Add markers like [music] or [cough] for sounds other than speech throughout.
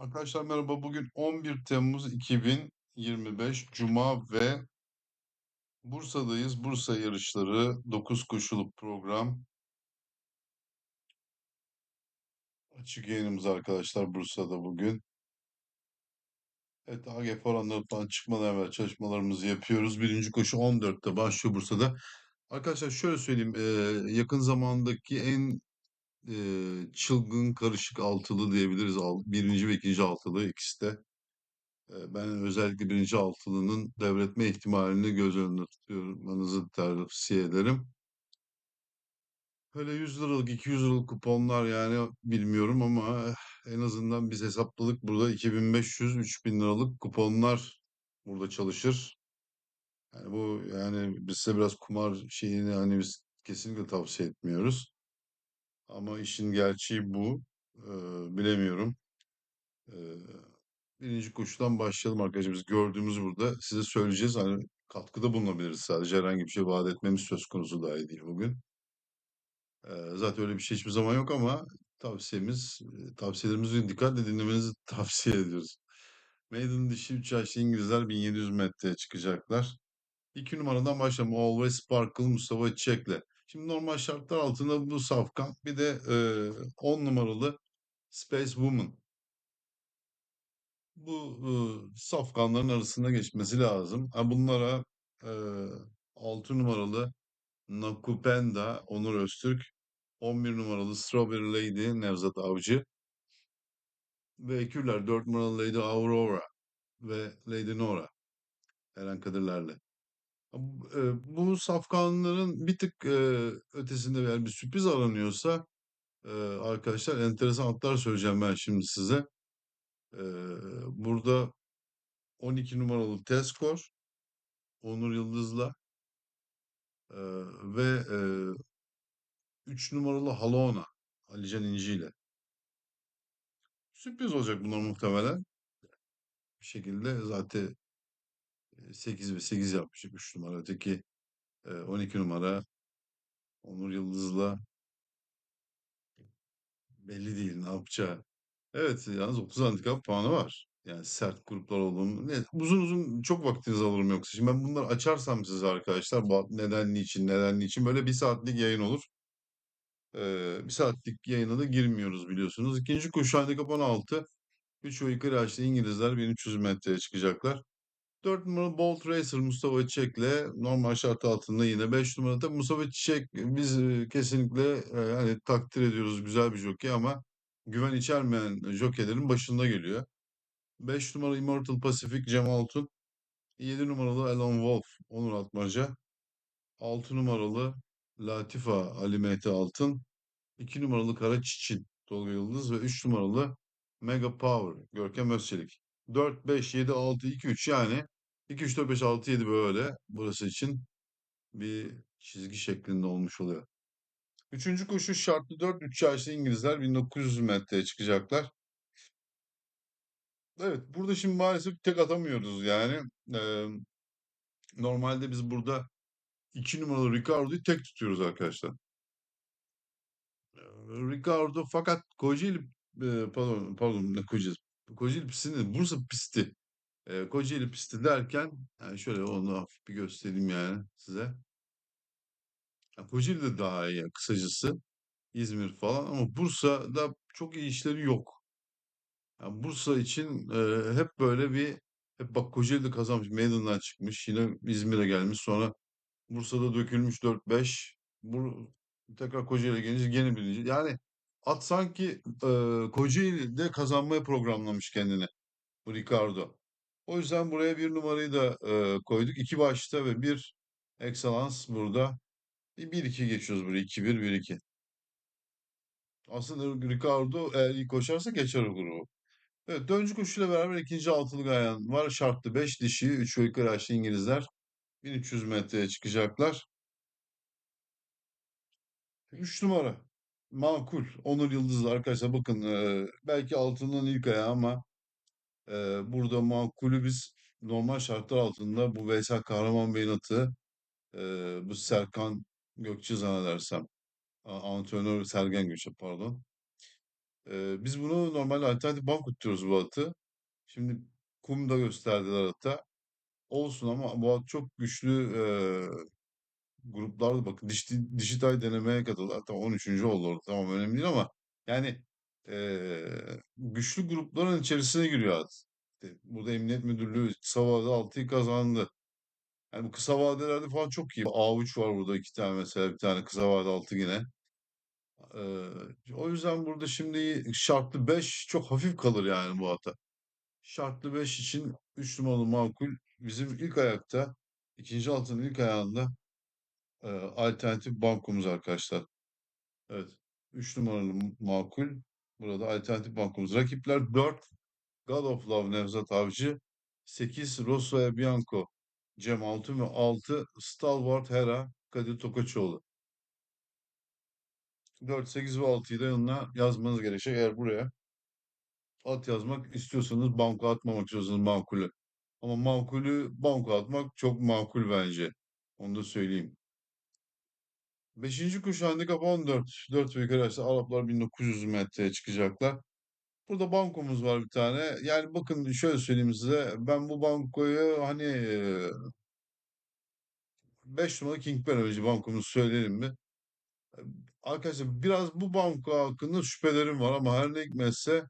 Arkadaşlar merhaba. Bugün 11 Temmuz 2025 Cuma ve Bursa'dayız. Bursa yarışları 9 koşuluk program. Açık yayınımız arkadaşlar Bursa'da bugün. Evet AGF oranları falan çıkmadan evvel çalışmalarımızı yapıyoruz. Birinci koşu 14'te başlıyor Bursa'da. Arkadaşlar şöyle söyleyeyim. yakın zamandaki en eee, çılgın karışık altılı diyebiliriz. Al- Birinci ve ikinci altılı ikisi de. Eee, Ben özellikle birinci altılının devretme ihtimalini göz önünde tutmanızı tavsiye ederim. Öyle 100 liralık, 200 liralık kuponlar yani bilmiyorum ama eh, en azından biz hesapladık burada 2500-3000 liralık kuponlar burada çalışır. Yani bu yani biz size biraz kumar şeyini hani biz kesinlikle tavsiye etmiyoruz. Ama işin gerçeği bu. Eee, bilemiyorum. Eee, birinci koşudan başlayalım arkadaşlar. Biz gördüğümüz burada size söyleyeceğiz. Hani katkıda bulunabiliriz sadece. Herhangi bir şey vaat etmemiz söz konusu dahi değil bugün. Eee, zaten öyle bir şey hiçbir zaman yok ama tavsiyemiz, tavsiyelerimizi dikkatle dinlemenizi [laughs] tavsiye ediyoruz. Maiden dişi 3 yaşlı İngilizler 1700 metreye çıkacaklar. 2 numaradan başlayalım. Always Sparkle Mustafa Çiçek'le. Şimdi normal şartlar altında bu safkan bir de eee 10 numaralı Space Woman. Bu ıı, safkanların arasında geçmesi lazım. Ha, bunlara 6 numaralı Nakupenda Onur Öztürk, 11 numaralı Strawberry Lady Nevzat Avcı ve ekürler 4 numaralı Lady Aurora ve Lady Nora Eren Kadirler'le. Bu, safkanların bir tık ötesinde eğer bir sürpriz aranıyorsa arkadaşlar enteresan atlar söyleyeceğim ben şimdi size. Burada 12 numaralı Teskor, Onur Yıldız'la ve eee 3 numaralı Halona Alican İnci ile. Sürpriz olacak bunlar muhtemelen. Bir şekilde zaten 8 ve 8 yapmıştık 3 numara. Öteki eee, 12 numara Onur Yıldız'la belli değil ne yapacağı. Evet yalnız 30 handikap puanı var. Yani sert gruplar olduğunu. Ne, uzun uzun çok vaktinizi alırım yoksa. Şimdi ben bunları açarsam size arkadaşlar bu neden niçin neden niçin böyle bir saatlik yayın olur. Ee, bir saatlik yayına da girmiyoruz biliyorsunuz. İkinci koşu handikap 16. 3 ve yukarı yaşlı İngilizler 1300 metreye çıkacaklar. 4 numaralı Bolt Racer Mustafa Çiçek'le normal şart altında yine 5 numarada Mustafa Çiçek biz e, kesinlikle e, hani takdir ediyoruz güzel bir jockey ama güven içermeyen jockeylerin başında geliyor. 5 numaralı Immortal Pacific Cem Altun, 7 numaralı Alan Wolf Onur Atmaca, 6 numaralı Latifa Ali Mehdi Altın, 2 numaralı Kara Çiçin Tolga Yıldız ve 3 numaralı Mega Power Görkem Özçelik. 4, 5, 7, 6, 2, 3 yani 2, 3, 4, 5, 6, 7 böyle burası için bir çizgi şeklinde olmuş oluyor. Üçüncü koşu şartlı 4, 3 yaşlı İngilizler 1900 metreye çıkacaklar. Evet burada şimdi maalesef tek atamıyoruz yani. Ee, normalde biz burada 2 numaralı Ricardo'yu tek tutuyoruz arkadaşlar. Ricardo fakat Kocaeli pardon pardon ne Kocaeli Kocaeli pisti değil, Bursa pisti. Ee, Kocaeli pisti derken yani şöyle onu bir göstereyim yani size. Ya Kocaeli de daha iyi kısacası. İzmir falan ama Bursa'da çok iyi işleri yok. Yani Bursa için e, hep böyle bir hep bak Kocaeli'de kazanmış, Maiden'dan çıkmış, yine İzmir'e gelmiş, sonra Bursa'da dökülmüş 4-5. Bu tekrar Kocaeli'ye gelince gene birinci. Yani at sanki e, Kocaeli'de kazanmaya programlamış kendini bu Ricardo. O yüzden buraya bir numarayı da e, koyduk. İki başta ve bir Excellence burada. Bir iki geçiyoruz buraya. 2-1, 1-2. Aslında Ricardo eğer iyi koşarsa geçer o grubu. Evet, dördüncü koşuyla beraber ikinci altılık ayağın var. Şartlı 5 dişi, 3 ve yukarı yaşlı İngilizler 1300 metreye çıkacaklar. 3 numara. Makul. Onur Yıldızlı arkadaşlar bakın e, belki altından ilk ayağı ama e, burada makulü biz normal şartlar altında bu Veysel Kahraman Bey'in atı e, bu Serkan Gökçe zannedersem a- antrenör Sergen Gökçe pardon. Ee, biz bunu normalde alternatif banko tutuyoruz bu atı. Şimdi kum da gösterdiler hatta. Olsun ama bu at çok güçlü e, gruplarda bakın Dişi, Dişitay denemeye katıldı. Hatta 13. oldu orada. Tamam önemli değil ama yani e, güçlü grupların içerisine giriyor at. İşte burada Emniyet Müdürlüğü kısa vadede 6'yı kazandı. Yani bu kısa vadelerde falan çok iyi. A3 var burada iki tane mesela bir tane kısa vade 6 yine. Ee, o yüzden burada şimdi şartlı 5 çok hafif kalır yani bu ata. Şartlı 5 için 3 numaralı makul bizim ilk ayakta ikinci altının ilk ayağında e, alternatif bankomuz arkadaşlar. Evet. 3 numaralı makul burada alternatif bankomuz. Rakipler 4 God of Love Nevzat Avcı 8 Rosso Bianco Cem Altun ve 6 Stalwart Hera Kadir Tokaçoğlu. 4, 8 ve 6'yı da yanına yazmanız gerekecek. Eğer buraya at yazmak istiyorsanız banko atmamak istiyorsanız makulü. Ama makulü banko atmak çok makul bence. Onu da söyleyeyim. Beşinci kuş handikap 14. 4 ve yukarı açtı. Araplar 1900 metreye çıkacaklar. Burada bankomuz var bir tane. Yani bakın şöyle söyleyeyim size. Ben bu bankoyu hani 5 numaralı King Ben önce bankomuzu söyleyelim mi? Arkadaşlar biraz bu banko hakkında şüphelerim var ama her ne hikmetse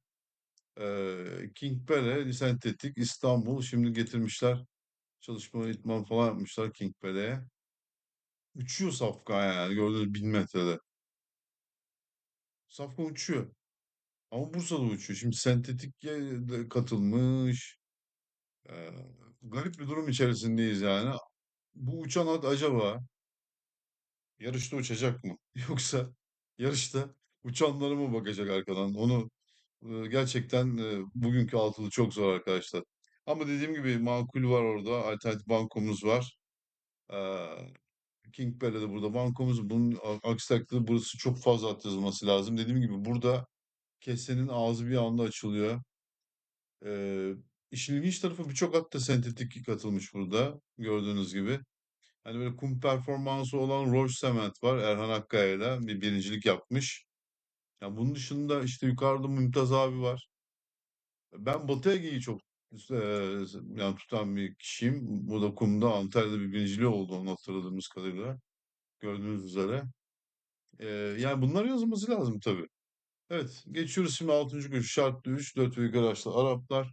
Eee Kingpele, Sentetik, İstanbul şimdi getirmişler. Çalışma itman falan yapmışlar Kingpele'ye. Uçuyor Safkan yani gördüğünüz 1000 metrede. Safkan uçuyor. Ama Bursa'da uçuyor. Şimdi sentetik de katılmış. Eee, garip bir durum içerisindeyiz yani. Bu uçan at acaba yarışta uçacak mı? [laughs] Yoksa yarışta uçanlara mı bakacak arkadan? Onu e, gerçekten e, bugünkü altılı çok zor arkadaşlar. Ama dediğim gibi makul var orada. Alternatif bankomuz var. Ee, King Bell'de de burada bankomuz. Bunun aksi burası çok fazla at yazılması lazım. Dediğim gibi burada kesenin ağzı bir anda açılıyor. Ee, işin ilginç tarafı birçok at da sentetik katılmış burada. Gördüğünüz gibi. Hani böyle kum performansı olan Roche Cement var. Erhan Akkaya'yla bir birincilik yapmış. Ya bunun dışında işte yukarıda Mümtaz abi var. Ben Batı Ege'yi çok yani tutan bir kişiyim. Bu da kumda Antalya'da bir birinciliği oldu onu hatırladığımız kadarıyla. Gördüğünüz üzere. Eee, yani bunlar yazılması lazım tabii. Evet, geçiyoruz şimdi 6. gün şartlı 3, 4 ve yukarı açlı Araplar.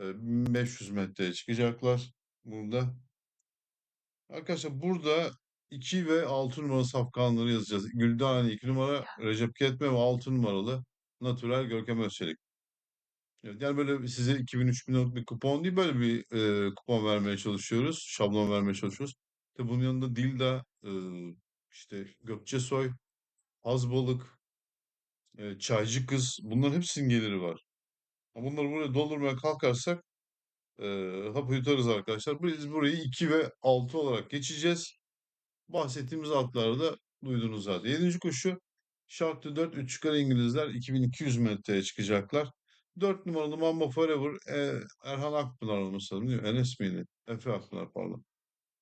Eee, 1500 metreye çıkacaklar burada. Arkadaşlar burada 2 ve 6 numaralı safkanları yazacağız. Güldane 2 numara, Recep Ketme ve 6 numaralı Natürel Görkem Özçelik. Evet, yani böyle size 2000-3000 liralık bir kupon değil böyle bir e, kupon vermeye çalışıyoruz. Şablon vermeye çalışıyoruz. Tabii bunun yanında Dilda, e, işte Gökçesoy, Azbalık, e, Çaycı Kız bunların hepsinin geliri var. Ama bunları buraya doldurmaya kalkarsak e, hapı yutarız arkadaşlar. Biz burayı 2 ve 6 olarak geçeceğiz. Bahsettiğimiz altları da duydunuz zaten. 7. koşu şartlı 4 3 yukarı İngilizler 2200 metreye çıkacaklar. 4 numaralı Mamba Forever e, Erhan Akpınar olması lazım değil mi? Enes miydi? Efe Akpınar pardon.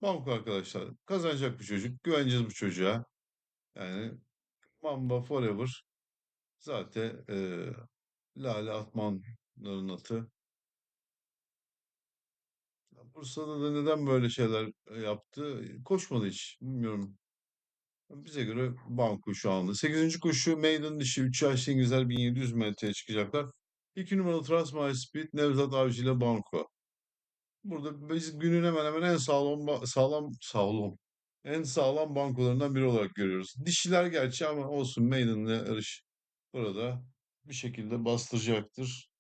Banko arkadaşlar kazanacak bu çocuk. Güveneceğiz bu çocuğa. Yani Mamba Forever zaten e, Lale Atmanların atı. Bursa'da da neden böyle şeyler e, yaptı? Koşmadı hiç. Bilmiyorum. Bize göre banko şu anda. Sekizinci koşu Maiden dişi 3 yaşlı İngilizler 1700 metreye çıkacaklar. 2 numaralı Transmar Speed Nevzat Avcı ile banko. Burada biz günün hemen hemen en sağlam sağlam sağlam en sağlam bankolarından biri olarak görüyoruz. Dişiler gerçi ama olsun Maiden'le yarış burada bir şekilde bastıracaktır.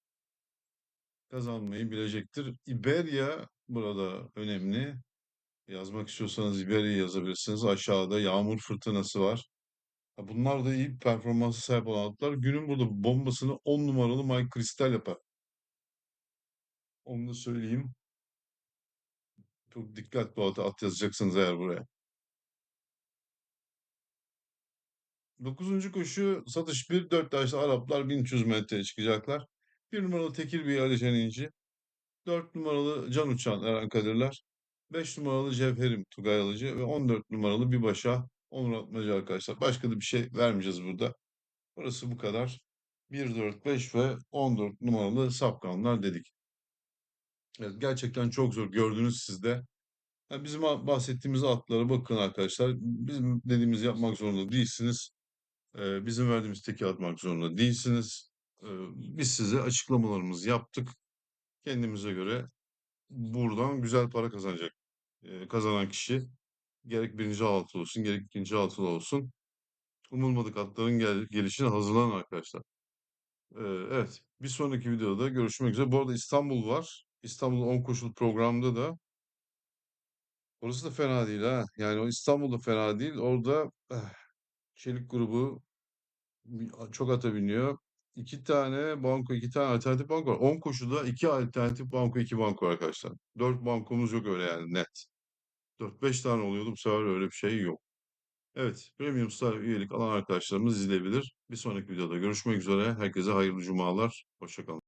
Kazanmayı bilecektir. Iberia burada önemli. Yazmak istiyorsanız Iberia'yı yazabilirsiniz. Aşağıda yağmur fırtınası var. Bunlar da iyi performansa sahip olan atlar. Günün burada bombasını 10 numaralı Mike Crystal yapar. Onu da söyleyeyim. Çok dikkatli at, at yazacaksınız eğer buraya. Dokuzuncu koşu satış 1. 4 yaşlı Araplar 1300 metreye çıkacaklar. 1 numaralı Tekir Bey Ali Şen İnci. 4 numaralı Can Uçan Eren Kadirler. 5 numaralı Cevherim Tugay Alıcı ve 14 numaralı Bibaşa Onur Atmacı arkadaşlar. Başka da bir şey vermeyeceğiz burada. Burası bu kadar. 1, 4, 5 ve 14 numaralı safkanlar dedik. Evet, gerçekten çok zor. Gördünüz siz de. Ya bizim bahsettiğimiz atlara bakın arkadaşlar. Bizim dediğimizi yapmak zorunda değilsiniz. Ee, bizim verdiğimiz teki atmak zorunda değilsiniz. Ee, biz size açıklamalarımızı yaptık. Kendimize göre buradan güzel para kazanacak. Ee, kazanan kişi gerek birinci altı olsun, gerek ikinci altılı olsun. Umulmadık atların gel gelişine hazırlanın arkadaşlar. Ee, evet, bir sonraki videoda görüşmek üzere. Bu arada İstanbul var. İstanbul 10 koşul programında da orası da fena değil ha. Yani o İstanbul'da fena değil. Orada eh, Çelik grubu çok ata biniyor. İki tane banko, iki tane alternatif banko var. 10 koşuda iki alternatif banko, iki banko arkadaşlar. Dört bankomuz yok öyle yani net. Dört beş tane oluyordu. Bu sefer öyle bir şey yok. Evet, Premium Star üyelik alan arkadaşlarımız izleyebilir. Bir sonraki videoda görüşmek üzere. Herkese hayırlı cumalar. Hoşça kalın.